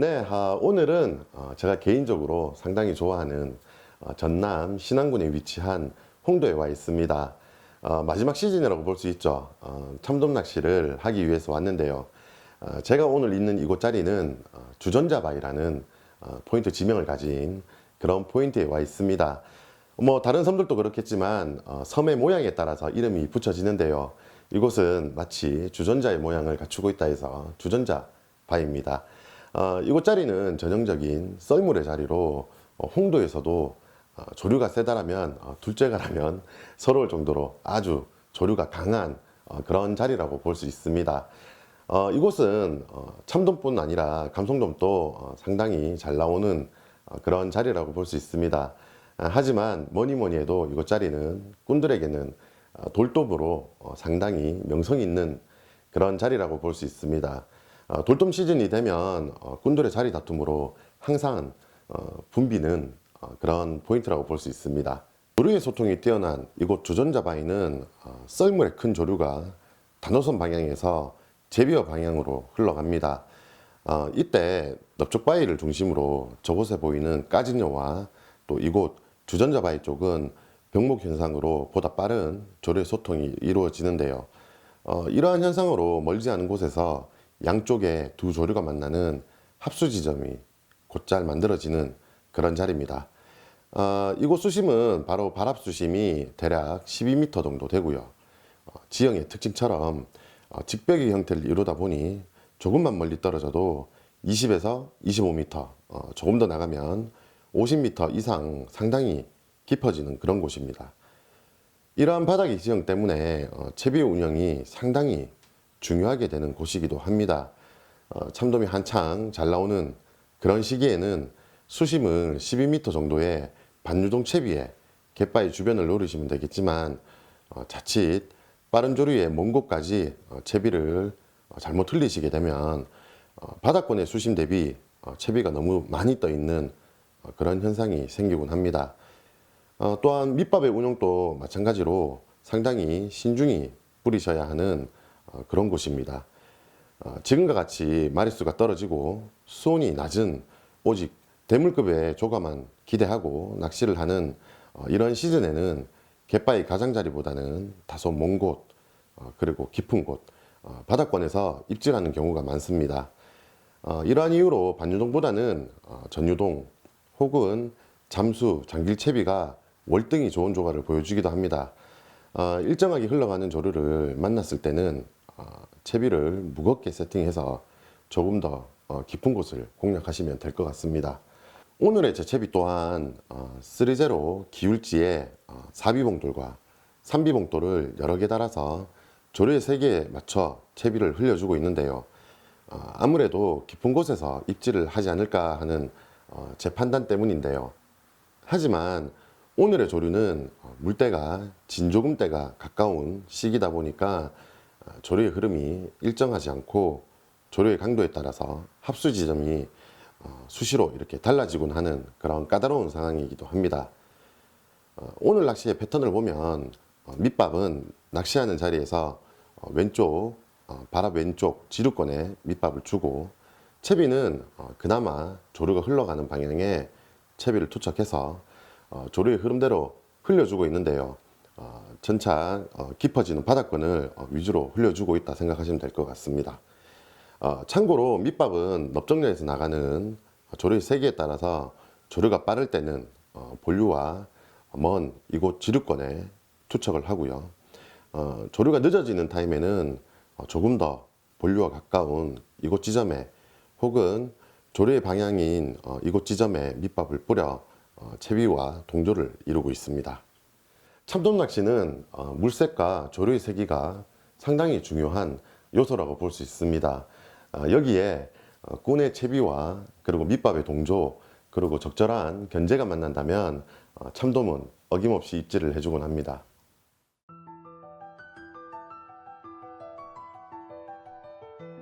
네, 아, 오늘은 어, 제가 개인적으로 상당히 좋아하는 어, 전남 신안군에 위치한 홍도에 와 있습니다. 어, 마지막 시즌이라고 볼 수 있죠. 어, 참돔 낚시를 하기 위해서 왔는데요. 어, 제가 오늘 있는 이곳 자리는 어, 주전자바위라는 어, 포인트 지명을 가진 그런 포인트에 와 있습니다. 뭐 다른 섬들도 그렇겠지만 어, 섬의 모양에 따라서 이름이 붙여지는데요. 이곳은 마치 주전자의 모양을 갖추고 있다 해서 주전자 바입니다. 어, 이곳 자리는 전형적인 썰물의 자리로 어, 홍도에서도 어, 조류가 세다라면 어, 둘째가라면 서러울 정도로 아주 조류가 강한 어, 그런 자리라고 볼 수 있습니다. 어, 이곳은 어, 참돔뿐 아니라 감성돔도 어, 상당히 잘 나오는 어, 그런 자리라고 볼 수 있습니다. 아, 하지만 뭐니 뭐니 해도 이곳 자리는 꾼들에게는 어, 돌돔으로 어, 상당히 명성 있는 그런 자리라고 볼 수 있습니다. 어, 돌돔 시즌이 되면 어, 꾼들의 자리 다툼으로 항상 어, 붐비는 어, 그런 포인트라고 볼 수 있습니다. 조류의 소통이 뛰어난 이곳 주전자 바위는 어, 썰물의 큰 조류가 단호선 방향에서 제비어 방향으로 흘러갑니다. 어, 이때 넓적 바위를 중심으로 저곳에 보이는 까진여와 또 이곳 주전자 바위 쪽은 병목 현상으로 보다 빠른 조류의 소통이 이루어지는데요. 어, 이러한 현상으로 멀지 않은 곳에서 양쪽에 두 조류가 만나는 합수 지점이 곧잘 만들어지는 그런 자리입니다. 어, 이곳 수심은 바로 발합 수심이 대략 12m 정도 되고요. 어, 지형의 특징처럼 어, 직벽의 형태를 이루다 보니 조금만 멀리 떨어져도 20에서 25m, 어, 조금 더 나가면 50m 이상 상당히 깊어지는 그런 곳입니다. 이러한 바닥의 지형 때문에 어, 채비 운영이 상당히 중요하게 되는 곳이기도 합니다. 어, 참돔이 한창 잘 나오는 그런 시기에는 수심을 12m 정도의 반유동 채비에 갯바위 주변을 노리시면 되겠지만 어, 자칫 빠른 조류의 먼 곳까지 어, 채비를 어, 잘못 흘리시게 되면 어, 바닥권의 수심 대비 어, 채비가 너무 많이 떠 있는 어, 그런 현상이 생기곤 합니다. 어, 또한 밑밥의 운용도 마찬가지로 상당히 신중히 뿌리셔야 하는 어, 그런 곳입니다. 어, 지금과 같이 마리수가 떨어지고 수온이 낮은 오직 대물급의 조가만 기대하고 낚시를 하는 어, 이런 시즌에는 갯바위 가장자리보다는 다소 먼 곳, 어, 그리고 깊은 곳, 어, 바닥권에서 입질하는 경우가 많습니다. 어, 이러한 이유로 반유동보다는 어, 전유동 혹은 잠수, 장길채비가 월등히 좋은 조과를 보여주기도 합니다. 어, 일정하게 흘러가는 조류를 만났을 때는 어, 채비를 무겁게 세팅해서 조금 더 어, 깊은 곳을 공략하시면 될 것 같습니다. 오늘의 제 채비 또한 어, 3제로 기울지에 어, 4비봉돌과 3비봉돌을 여러 개 달아서 조류의 세계에 맞춰 채비를 흘려주고 있는데요. 어, 아무래도 깊은 곳에서 입질을 하지 않을까 하는 어, 제 판단 때문인데요. 하지만 오늘의 조류는 어, 물때가 진조금때가 가까운 시기다 보니까 어, 조류의 흐름이 일정하지 않고 조류의 강도에 따라서 합수 지점이 어, 수시로 이렇게 달라지곤 하는 그런 까다로운 상황이기도 합니다. 어, 오늘 낚시의 패턴을 보면 어, 밑밥은 낚시하는 자리에서 어, 왼쪽 어, 바람 왼쪽 지루권에 밑밥을 주고 채비는 어, 그나마 조류가 흘러가는 방향에 채비를 투척해서 어, 조류의 흐름대로 흘려주고 있는데요. 어, 전차 어, 깊어지는 바닥권을 어, 위주로 흘려주고 있다 생각하시면 될 것 같습니다. 어, 참고로 밑밥은 넓정면에서 나가는 조류의 세기에 따라서 조류가 빠를 때는 어, 본류와 먼 이곳 지류권에 투척을 하고요. 어, 조류가 늦어지는 타임에는 어, 조금 더 본류와 가까운 이곳 지점에 혹은 조류의 방향인 어, 이곳 지점에 밑밥을 뿌려 어, 채비와 동조를 이루고 있습니다. 참돔 낚시는 어, 물색과 조류의 세기가 상당히 중요한 요소라고 볼 수 있습니다. 어, 여기에 어, 꾼의 채비와 그리고 밑밥의 동조 그리고 적절한 견제가 만난다면 어, 참돔은 어김없이 입질을 해주곤 합니다.